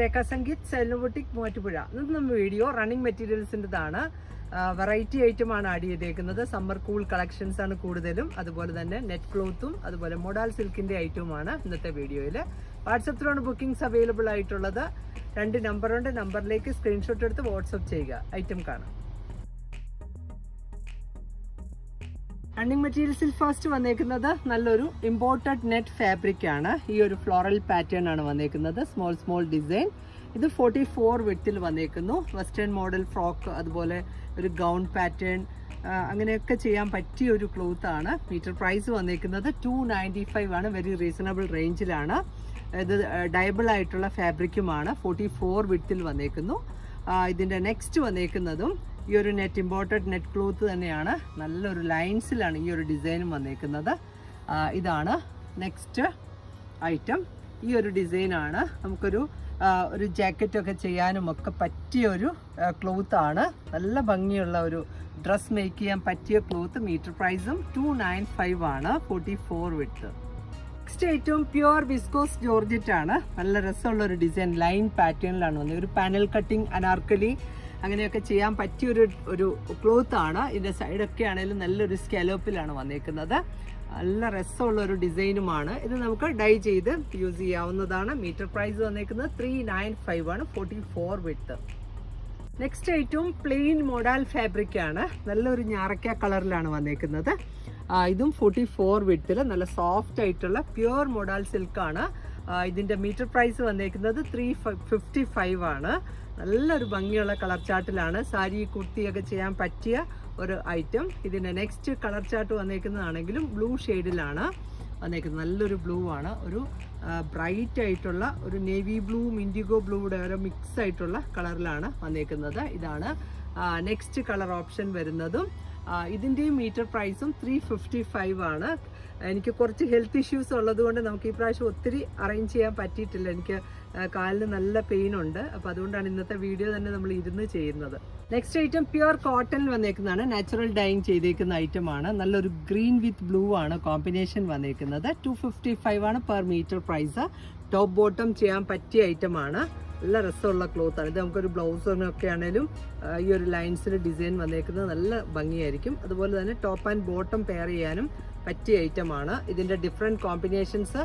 രേഖ സംഗീത് സെല്ലുബുട്ടിക് മൂവാറ്റുപുഴ. ഇന്നത്തെ നമ്മൾ video running മെറ്റീരിയൽസിന്റെതാണ് വെറൈറ്റി ഐറ്റമാണ് ആഡ് ചെയ്തേക്കുന്നത്. സമ്മർ കൂൾ കളക്ഷൻസ് ആണ് കൂടുതലും. അതുപോലെ തന്നെ നെറ്റ് ക്ലോത്തും അതുപോലെ മൊഡാൽ സിൽക്കിന്റെ ഐറ്റവുമാണ് ഇന്നത്തെ വീഡിയോയിൽ വാട്സപ്പിലാണ് ബുക്കിംഗ്സ് അവൈലബിൾ ആയിട്ടുള്ളത്. രണ്ട് നമ്പറുണ്ട് നമ്പറിലേക്ക് സ്ക്രീൻഷോട്ട് എടുത്ത് വാട്സപ്പ് ചെയ്യുക. ഐറ്റം കാണാം. റണ്ണിങ് മെറ്റീരിയൽസിൽ ഫസ്റ്റ് വന്നേക്കുന്നത് നല്ലൊരു ഇമ്പോർട്ടഡ് നെറ്റ് ഫാബ്രിക് ആണ്. ഈ ഒരു ഫ്ലോറൽ പാറ്റേൺ ആണ് വന്നേക്കുന്നത്. സ്മോൾ സ്മോൾ ഡിസൈൻ ഇത് ഫോർട്ടി ഫോർ വിട്ടിൽ വന്നേക്കുന്നു. വെസ്റ്റേൺ മോഡൽ ഫ്രോക്ക് അതുപോലെ ഒരു ഗൗൺ പാറ്റേൺ അങ്ങനെയൊക്കെ ചെയ്യാൻ പറ്റിയ ഒരു ക്ലോത്ത് ആണ്. മീറ്റർ പ്രൈസ് വന്നേക്കുന്നത് ടു നയന്റി ഫൈവ് ആണ് വെരി റീസണബിൾ റേഞ്ചിലാണ് ഇത് ഡയബിൾ ആയിട്ടുള്ള ഫാബ്രിക്കുമാണ് ഫോർട്ടി ഫോർ വിട്ടിൽ വന്നേക്കുന്നു. ഇതിന്റെ നെക്സ്റ്റ് വന്നേക്കുന്നതും ഈ ഒരു നെറ്റ് ഇമ്പോർട്ടഡ് നെറ്റ് ക്ലോത്ത് തന്നെയാണ്. നല്ലൊരു ലൈൻസിലാണ് ഈ ഒരു ഡിസൈനും വന്നേക്കുന്നത്. ഇതാണ് നെക്സ്റ്റ് ഐറ്റം ഈ ഒരു ഡിസൈനാണ് നമുക്കൊരു ഒരു ജാക്കറ്റൊക്കെ ചെയ്യാനും ഒക്കെ പറ്റിയ ഒരു ക്ലോത്ത് ആണ്. നല്ല ഭംഗിയുള്ള ഒരു ഡ്രസ് മേക്ക് ചെയ്യാൻ പറ്റിയ ക്ലോത്ത് മീറ്റർ പ്രൈസും ടു നയൻ ഫൈവ് ആണ്. ഫോർട്ടി ഫോർ വിട്ട് നെക്സ്റ്റ് ഏറ്റവും പ്യുവർ വിസ്കോസ് ജോർജറ്റ് ആണ്. നല്ല രസമുള്ള ഒരു ഡിസൈൻ ലൈൻ പാറ്റേണിലാണ് വന്നത്. ഒരു പാനൽ കട്ടിങ് അനാർക്കലി അങ്ങനെയൊക്കെ ചെയ്യാൻ പറ്റിയൊരു ഒരു ക്ലോത്ത് ആണ്. ഇതിന്റെ സൈഡൊക്കെ ആണെങ്കിലും നല്ലൊരു സ്കാലോപ്പിലാണ് വന്നേക്കുന്നത്. നല്ല രസമുള്ള ഒരു ഡിസൈനുമാണ്. ഇത് നമുക്ക് ഡൈ ചെയ്ത് യൂസ് ചെയ്യാവുന്നതാണ്. മീറ്റർ പ്രൈസ് വന്നേക്കുന്നത് ത്രീ നയൻ ഫൈവ് ആണ്. ഫോർട്ടി ഫോർ വിട്ട് നെക്സ്റ്റ് ഐറ്റവും പ്ലെയിൻ മോഡാൽ ഫാബ്രിക് ആണ്. നല്ലൊരു ഞാറക്ക കളറിലാണ് വന്നേക്കുന്നത്. ഇതും ഫോർട്ടി ഫോർ വിട്ടിൽ നല്ല സോഫ്റ്റ് ആയിട്ടുള്ള പ്യുവർ മോഡാൽ സിൽക്കാണ് ഇതിന്റെ മീറ്റർ പ്രൈസ് വന്നേക്കുന്നത് ത്രീ ഫിഫ്റ്റി ഫൈവ് ആണ്. നല്ലൊരു ഭംഗിയുള്ള കളർ ചാർട്ടിലാണ്. സാരി കുർത്തിയൊക്കെ ചെയ്യാൻ പറ്റിയ ഒരു ഐറ്റം ഇതിന്റെ നെക്സ്റ്റ് കളർ ചാർട്ട് വന്നേക്കുന്നതാണെങ്കിലും ബ്ലൂ ഷെയ്ഡിലാണ് വന്നേക്കുന്നത്. നല്ലൊരു ബ്ലൂ ആണ്. ഒരു ബ്രൈറ്റ് ആയിട്ടുള്ള ഒരു നേവി ബ്ലൂ ഇൻഡിഗോ ബ്ലൂയുടെ ഒരു മിക്സ് ആയിട്ടുള്ള കളറിലാണ് വന്നേക്കുന്നത്. ഇതാണ് നെക്സ്റ്റ് കളർ ഓപ്ഷൻ വരുന്നതും. ഇതിന്റെയും മീറ്റർ പ്രൈസും ത്രീ ഫിഫ്റ്റി ഫൈവ് ആണ്. എനിക്ക് കുറച്ച് ഹെൽത്ത് ഇഷ്യൂസ് ഉള്ളതുകൊണ്ട് നമുക്ക് ഈ പ്രാവശ്യം ഒത്തിരി അറേഞ്ച് ചെയ്യാൻ പറ്റിയിട്ടില്ല. എനിക്ക് കാലിന് നല്ല പെയിൻ ഉണ്ട്. അപ്പോൾ അതുകൊണ്ടാണ് ഇന്നത്തെ വീഡിയോ തന്നെ നമ്മൾ ഇരുന്ന് ചെയ്യുന്നത്. നെക്സ്റ്റ് ഐറ്റം പ്യുവർ കോട്ടൺ വന്നേക്കുന്നതാണ്. നാച്ചുറൽ ഡൈങ് ചെയ്തേക്കുന്ന ഐറ്റമാണ് നല്ലൊരു ഗ്രീൻ വിത്ത് ബ്ലൂ ആണ് കോമ്പിനേഷൻ വന്നേക്കുന്നത്. ടു ഫിഫ്റ്റി ഫൈവ് ആണ് per metre price top bottom ചെയ്യാൻ പറ്റിയ ഐറ്റമാണ് നല്ല രസമുള്ള ക്ലോത്ത് ആണ്. ഇത് നമുക്കൊരു ബ്ലൗസൊക്കെ ആണെങ്കിലും ഈ ഒരു ലൈൻസിൽ ഡിസൈൻ വന്നേക്കുന്നത് നല്ല ഭംഗിയായിരിക്കും. അതുപോലെ തന്നെ ടോപ്പ് ആൻഡ് ബോട്ടം പെയർ ചെയ്യാനും പറ്റിയ ഐറ്റം ആണ്. ഇതിന്റെ ഡിഫറെന്റ് കോമ്പിനേഷൻസ്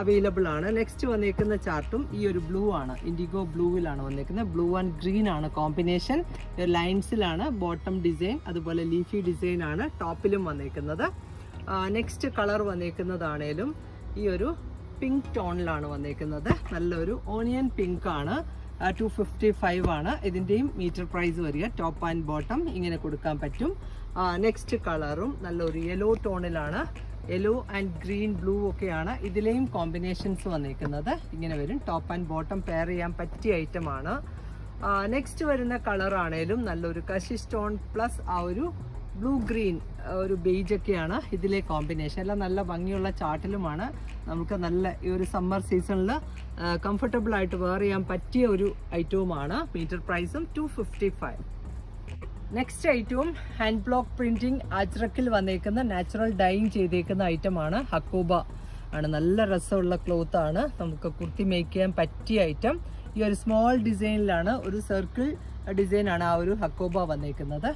അവൈലബിൾ ആണ്. നെക്സ്റ്റ് വന്നേക്കുന്ന ചാർട്ടും ഈ ഒരു ബ്ലൂ ആണ്. ഇൻഡിഗോ ബ്ലൂവിലാണ് വന്നേക്കുന്നത്. ബ്ലൂ ആൻഡ് ഗ്രീൻ ആണ് കോമ്പിനേഷൻ ലൈൻസിലാണ് ബോട്ടം ഡിസൈൻ അതുപോലെ ലീഫി ഡിസൈൻ ആണ് ടോപ്പിലും വന്നേക്കുന്നത്. നെക്സ്റ്റ് കളർ വന്നേക്കുന്നതാണേലും ഈ ഒരു പിങ്ക് ടോണിലാണ് വന്നേക്കുന്നത്. നല്ലൊരു ഓണിയൻ പിങ്ക് ആണ് ടു ഫിഫ്റ്റി ഫൈവ് ആണ്. ഇതിന്റെയും മീറ്റർ പ്രൈസ് വരിക. ടോപ്പ് ആൻഡ് ബോട്ടം ഇങ്ങനെ കൊടുക്കാൻ പറ്റും. നെക്സ്റ്റ് കളറും നല്ലൊരു യെല്ലോ ടോണിലാണ്. യെല്ലോ ആൻഡ് ഗ്രീൻ ബ്ലൂ ഒക്കെയാണ് ഇതിലെയും കോമ്പിനേഷൻസ് വന്നേക്കുന്നത്. ഇങ്ങനെ വരും. ടോപ്പ് ആൻഡ് ബോട്ടം പെയർ ചെയ്യാൻ പറ്റിയ ഐറ്റം ആണ്. നെക്സ്റ്റ് വരുന്ന കളറാണേലും നല്ലൊരു കശി സ്റ്റോൺ പ്ലസ് ആ ഒരു ബ്ലൂ ഗ്രീൻ ഒരു ബെയ്ജൊക്കെയാണ് ഇതിലെ കോമ്പിനേഷൻ എല്ലാം നല്ല ഭംഗിയുള്ള ചാട്ടിലുമാണ്. നമുക്ക് നല്ല ഈ ഒരു സമ്മർ സീസണിൽ കംഫർട്ടബിൾ ആയിട്ട് വെയർ ചെയ്യാൻ പറ്റിയ ഒരു ഐറ്റവുമാണ് മീറ്റർ പ്രൈസും ടു ഫിഫ്റ്റി ഫൈവ് നെക്സ്റ്റ് ഐറ്റവും ഹാൻഡ് ബ്ലോക്ക് പ്രിന്റിംഗ് അജ്രക്കിൽ വന്നേക്കുന്ന നാച്ചുറൽ ഡൈയിങ് ചെയ്തേക്കുന്ന ഐറ്റമാണ് ഹക്കൂബ ആണ്. നല്ല രസമുള്ള ക്ലോത്ത് ആണ്. നമുക്ക് കുർത്തി മേക്ക് ചെയ്യാൻ പറ്റിയ ഐറ്റം ഈ ഒരു സ്മോൾ ഡിസൈനിലാണ് ഒരു സർക്കിൾ ഡിസൈനാണ് ആ ഒരു ഹക്കോബ വന്നേക്കുന്നത്.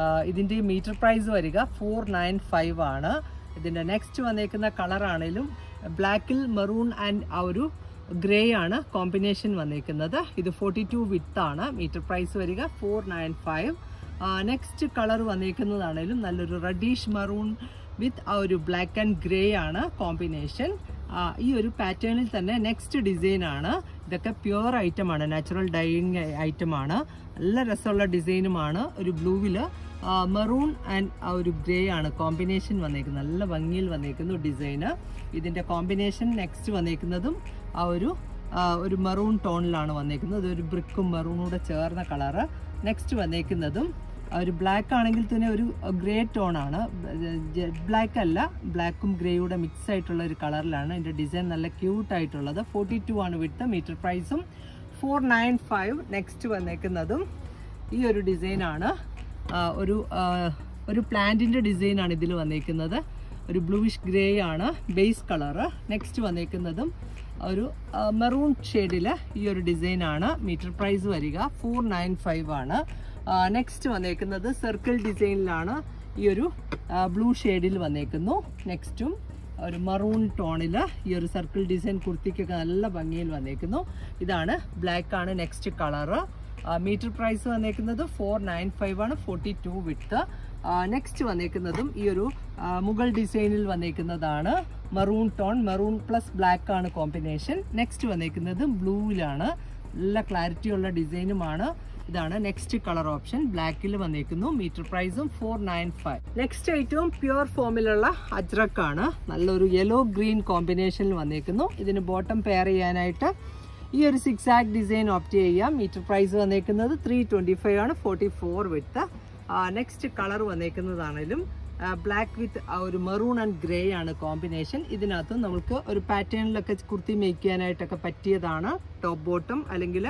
ആഹ് ഇതിന്റെ മീറ്റർ പ്രൈസ് വരിക ഫോർ നയൻ ഫൈവ് ആണ്. ഇതിന്റെ നെക്സ്റ്റ് വന്നേക്കുന്ന കളർ ആണെങ്കിലും ബ്ലാക്കിൽ മെറൂൺ ആൻഡ് ആ ഒരു ഗ്രേ ആണ് കോമ്പിനേഷൻ വന്നേക്കുന്നത്. ഇത് ഫോർട്ടി ടു ആണ്. മീറ്റർ പ്രൈസ് വരിക four nine five next colour വന്നേക്കുന്നതാണേലും നല്ലൊരു റെഡീഷ് മെറൂൺ വിത്ത് ആ ഒരു ബ്ലാക്ക് ആൻഡ് ഗ്രേ ആണ് കോമ്പിനേഷൻ ഈ ഒരു പാറ്റേണിൽ തന്നെ നെക്സ്റ്റ് ഡിസൈൻ ആണ്. ഇതൊക്കെ പ്യുവർ ഐറ്റം ആണ് നാച്ചുറൽ ഡൈയിങ് ഐറ്റം ആണ്. നല്ല രസമുള്ള ഡിസൈനുമാണ് ഒരു ബ്ലൂവിൽ മെറൂൺ ആൻഡ് ഒരു ഗ്രേ ആണ് കോമ്പിനേഷൻ വന്നേക്കുന്നത്. നല്ല ഭംഗിയിൽ വന്നേക്കുന്നു ഡിസൈന് ഇതിന്റെ കോമ്പിനേഷൻ നെക്സ്റ്റ് വന്നേക്കുന്നതും ആ ഒരു ഒരു മെറൂൺ ടോണിലാണ് വന്നേക്കുന്നത്. ഒരു ബ്രിക്കും മെറൂണും കൂടെ ചേർന്ന കളറ് നെക്സ്റ്റ് വന്നേക്കുന്നതും ഒരു ബ്ലാക്ക് ആണെങ്കിൽ തന്നെ ഒരു ഗ്രേ ടോൺ ആണ്. ബ്ലാക്ക് അല്ല ബ്ലാക്കും ഗ്രേയുടെ മിക്സ് ആയിട്ടുള്ള ഒരു കളറിലാണ് ഇതിന്റെ ഡിസൈൻ നല്ല ക്യൂട്ട് ആയിട്ടുള്ളത്. ഫോർട്ടി ടു ആണ് വിട്ട് മീറ്റർ പ്രൈസും ഫോർ നയൻ ഫൈവ് നെക്സ്റ്റ് വന്നേക്കുന്നതും ഈ ഒരു ഡിസൈനാണ് ഒരു ഒരു പ്ലാന്റിന്റെ ഡിസൈനാണ് ഇതിൽ വന്നേക്കുന്നത്. ഒരു ബ്ലൂയിഷ് ഗ്രേ ആണ് ബേസ് കളറ് നെക്സ്റ്റ് വന്നേക്കുന്നതും ഒരു മെറൂൺ ഷെയ്ഡിൽ ഈ ഒരു ഡിസൈനാണ് മീറ്റർ പ്രൈസ് വരിക ഫോർ നയൻ ഫൈവ് ആണ്. നെക്സ്റ്റ് വന്നേക്കുന്നത് സർക്കിൾ ഡിസൈനിലാണ് ഈ ഒരു ബ്ലൂ ഷെയ്ഡിൽ വന്നേക്കുന്നു. നെക്സ്റ്റും ഒരു മറൂൺ ടോണിൽ ഈ ഒരു സർക്കിൾ ഡിസൈൻ കുർത്തിക്കൊക്കെ നല്ല ഭംഗിയിൽ വന്നേക്കുന്നു. ഇതാണ് ബ്ലാക്ക് ആണ് നെക്സ്റ്റ് കളറ് മീറ്റർ പ്രൈസ് വന്നേക്കുന്നത് ഫോർ നയൻ ഫൈവ് ആണ് ഫോർട്ടി ടു വിട്ട് നെക്സ്റ്റ് വന്നേക്കുന്നതും ഈ ഒരു മുഗൾ ഡിസൈനിൽ വന്നേക്കുന്നതാണ് maroon tone maroon plus black ആണ് കോമ്പിനേഷൻ നെക്സ്റ്റ് വന്നേക്കുന്നത് ബ്ലൂവിലാണ് നല്ല ക്ലാരിറ്റിയുള്ള ഡിസൈനുമാണ് ഇതാണ് നെക്സ്റ്റ് കളർ ഓപ്ഷൻ ബ്ലാക്കിൽ വന്നിരിക്കുന്നു മീറ്റർ പ്രൈസും ഫോർ നയൻ ഫൈവ് നെക്സ്റ്റ് ഐറ്റവും പ്യുവർ ഫോമിലുള്ള അജ്രക്കാണ് നല്ലൊരു യെല്ലോ ഗ്രീൻ കോമ്പിനേഷനിൽ വന്നിരിക്കുന്നു ഇതിന് ബോട്ടം പെയർ ചെയ്യാനായിട്ട് ഈ ഒരു സിക്സ് ആക് ഡിസൈൻ ഓപ്റ്റ് ചെയ്യാം. മീറ്റർ പ്രൈസ് വന്നേക്കുന്നത് ത്രീ ട്വന്റി ഫൈവ് ആണ്. Forty four with next colour വന്നേക്കുന്നതാണേലും black with ആ ഒരു മെറൂൺ ആൻഡ് ഗ്രേ ആണ് കോമ്പിനേഷൻ ഇതിനകത്ത് നമുക്ക് ഒരു പാറ്റേണിലൊക്കെ കുർത്തി മേക്ക് ചെയ്യാനായിട്ടൊക്കെ പറ്റിയതാണ്. ടോപ്പ് ബോട്ടം അല്ലെങ്കിൽ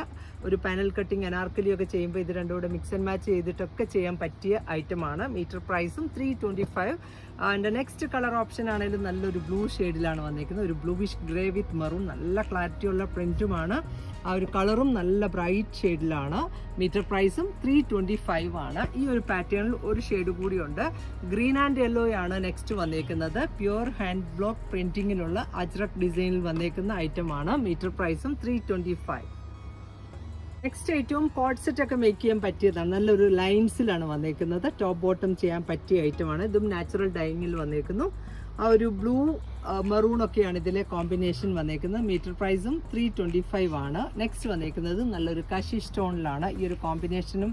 ഒരു പാനൽ കട്ടിങ് അനാർക്കലി ഒക്കെ ചെയ്യുമ്പോൾ ഇത് രണ്ടും കൂടെ മിക്സ് ആൻഡ് മാച്ച് ചെയ്തിട്ടൊക്കെ ചെയ്യാൻ പറ്റിയ ഐറ്റമാണ് മീറ്റർ പ്രൈസും three twenty five and next colour option ആണെങ്കിലും നല്ലൊരു ബ്ലൂ ഷെയ്ഡിലാണ് വന്നിരിക്കുന്നത് ഒരു ബ്ലൂവിഷ് ഗ്രേ വിത്ത് മെറൂൺ നല്ല ക്ലാരിറ്റി ഉള്ള പ്രിന്റുമാണ് ആ ഒരു കളറും നല്ല ബ്രൈറ്റ് ഷെയ്ഡിലാണ് മീറ്റർ പ്രൈസും ത്രീ ട്വന്റി ഫൈവ് ആണ്. ഈ ഒരു പാറ്റേണിൽ ഒരു ഷെയ്ഡ് കൂടിയുണ്ട് ഗ്രീൻ ആൻഡ് യെല്ലോ ആണ് നെക്സ്റ്റ് വന്നേക്കുന്നത്. പ്യുവർ ഹാൻഡ് ബ്ലോക്ക് പ്രിന്റിങ്ങിനുള്ള അജ്രക് ഡിസൈനിൽ വന്നേക്കുന്ന ഐറ്റമാണ് മീറ്റർ പ്രൈസും ത്രീ ട്വന്റി ഫൈവ് നെക്സ്റ്റ് ഐറ്റവും കോഡ് സെറ്റ് ഒക്കെ മേക്ക് ചെയ്യാൻ പറ്റിയതാണ്. നല്ലൊരു ലൈൻസിലാണ് വന്നേക്കുന്നത്. ടോപ്പ് ബോട്ടം ചെയ്യാൻ പറ്റിയ ഐറ്റമാണ് ഇതും നാച്ചുറൽ ഡൈനിങ്ങിൽ വന്നേക്കുന്നു. ആ ഒരു ബ്ലൂ മെറൂൺ ഒക്കെയാണ് ഇതിലെ കോമ്പിനേഷൻ വന്നേക്കുന്നത്. മീറ്റർ പ്രൈസും ത്രീ ട്വന്റി ഫൈവ് ആണ്. നെക്സ്റ്റ് വന്നേക്കുന്നത് നല്ലൊരു കശി സ്റ്റോണിലാണ്. ഈ ഒരു കോമ്പിനേഷനും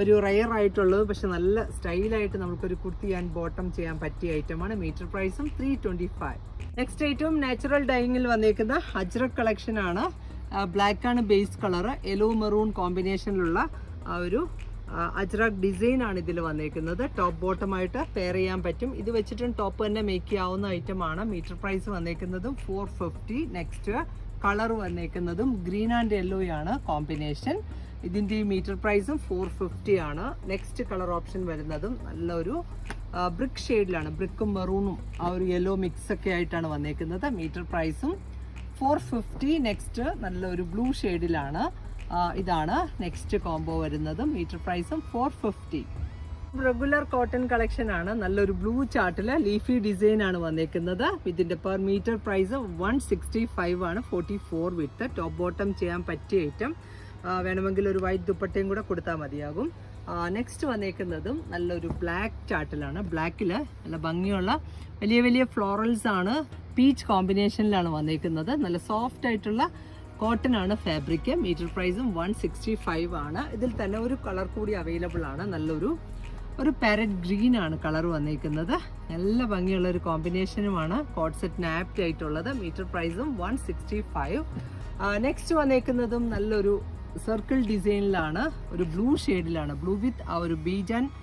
ഒരു റയർ ആയിട്ടുള്ളത്. പക്ഷെ നല്ല സ്റ്റൈലായിട്ട് നമുക്കൊരു കുർത്തി ആൻഡ് ബോട്ടം ചെയ്യാൻ പറ്റിയ ഐറ്റമാണ് മീറ്റർ പ്രൈസും ത്രീ ട്വന്റി ഫൈവ് നെക്സ്റ്റ് ഐറ്റവും നാച്ചുറൽ ഡൈനിങ്ങിൽ വന്നേക്കുന്ന അജ്രക് കളക്ഷനാണ് ബ്ലാക്ക് ആണ് ബേസ് കളർ യെല്ലോ മെറൂൺ കോമ്പിനേഷനിലുള്ള ആ ഒരു അജ്രക് ഡിസൈൻ ആണ് ഇതിൽ വന്നേക്കുന്നത്. ടോപ്പ് ബോട്ടമായിട്ട് പെയർ ചെയ്യാൻ പറ്റും. ഇത് വെച്ചിട്ടും ടോപ്പ് തന്നെ മേക്ക് ചെയ്യാവുന്ന ഐറ്റം ആണ്. മീറ്റർ പ്രൈസ് വന്നേക്കുന്നതും ഫോർ ഫിഫ്റ്റി നെക്സ്റ്റ് കളർ വന്നേക്കുന്നതും ഗ്രീൻ ആൻഡ് യെല്ലോ ആണ് കോമ്പിനേഷൻ ഇതിന്റെ മീറ്റർ പ്രൈസും ഫോർ ഫിഫ്റ്റി ആണ്. നെക്സ്റ്റ് കളർ ഓപ്ഷൻ വരുന്നതും നല്ലൊരു ബ്രിക്ക് ഷെയ്ഡിലാണ് ബ്രിക്കും മെറൂണും ആ ഒരു യെല്ലോ മിക്സ് ഒക്കെ ആയിട്ടാണ് വന്നേക്കുന്നത്. മീറ്റർ പ്രൈസും ഫോർ ഫിഫ്റ്റി നെക്സ്റ്റ് നല്ലൊരു ബ്ലൂ ഷെയ്ഡിലാണ് ഇതാണ് നെക്സ്റ്റ് കോംബോ വരുന്നത് മീറ്റർ പ്രൈസും four fifty regular cotton collection ആണ്. നല്ലൊരു ബ്ലൂ ചാർട്ടിൽ ലീഫി ഡിസൈൻ ആണ് വന്നേക്കുന്നത്. ഇതിന്റെ per metre price one sixty five ആണ്. Forty four with top bottom ചെയ്യാൻ പറ്റിയ ഐറ്റം വേണമെങ്കിൽ ഒരു വൈറ്റ് ദുപ്പട്ടയും കൂടെ കൊടുത്താൽ മതിയാകും. നെക്സ്റ്റ് വന്നേക്കുന്നതും നല്ലൊരു ബ്ലാക്ക് ചാർട്ടിലാണ് ബ്ലാക്കിൽ നല്ല ഭംഗിയുള്ള വലിയ വലിയ ഫ്ലോറൽസ് ആണ്. പീച്ച് കോമ്പിനേഷനിലാണ് വന്നിരിക്കുന്നത് നല്ല സോഫ്റ്റ് ആയിട്ടുള്ള കോട്ടൺ ആണ് ഫാബ്രിക് മീറ്റർ പ്രൈസും വൺ സിക്സ്റ്റി ഫൈവ് ആണ്. ഇതിൽ തന്നെ ഒരു കളർ കൂടി അവൈലബിൾ ആണ്. നല്ലൊരു ഒരു പാരറ്റ് ഗ്രീൻ ആണ് കളർ വന്നിരിക്കുന്നത് നല്ല ഭംഗിയുള്ള ഒരു കോമ്പിനേഷനുമാണ് കോട്ട് സെറ്റിന് ആപ്റ്റ് ആയിട്ടുള്ളത്. മീറ്റർ പ്രൈസും വൺ സിക്സ്റ്റി ഫൈവ് നെക്സ്റ്റ് വന്നേക്കുന്നതും നല്ലൊരു സർക്കിൾ ഡിസൈനിലാണ് ഒരു ബ്ലൂ ഷെയ്ഡിലാണ് ബ്ലൂ വിത്ത് ആ ഒരു ബീജൻ ആ,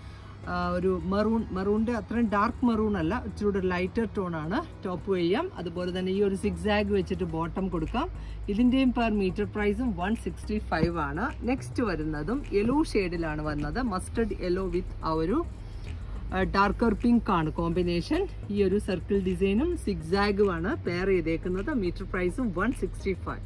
ഒരു മെറൂൺ മെറൂണിന്റെ അത്രയും ഡാർക്ക് മെറൂൺ അല്ല ഇച്ചിരി ലൈറ്റർ ടോണാണ് ടോപ്പ് ചെയ്യാം അതുപോലെ തന്നെ ഈ ഒരു സിക്സാഗ് വെച്ചിട്ട് ബോട്ടം കൊടുക്കാം. ഇതിന്റെയും പെർ മീറ്റർ പ്രൈസും വൺ സിക്സ്റ്റി ഫൈവ് ആണ്. നെക്സ്റ്റ് വരുന്നതും യെല്ലോ ഷെയ്ഡിലാണ് വന്നത്. മസ്റ്റർഡ് യെല്ലോ വിത്ത് ആ ഒരു ഡാർക്കർ പിങ്ക് ആണ് കോമ്പിനേഷൻ ഈ ഒരു സർക്കിൾ ഡിസൈനും സിക്സാഗുമാണ് പെയർ ചെയ്തേക്കുന്നത്. മീറ്റർ പ്രൈസും വൺ സിക്സ്റ്റി ഫൈവ്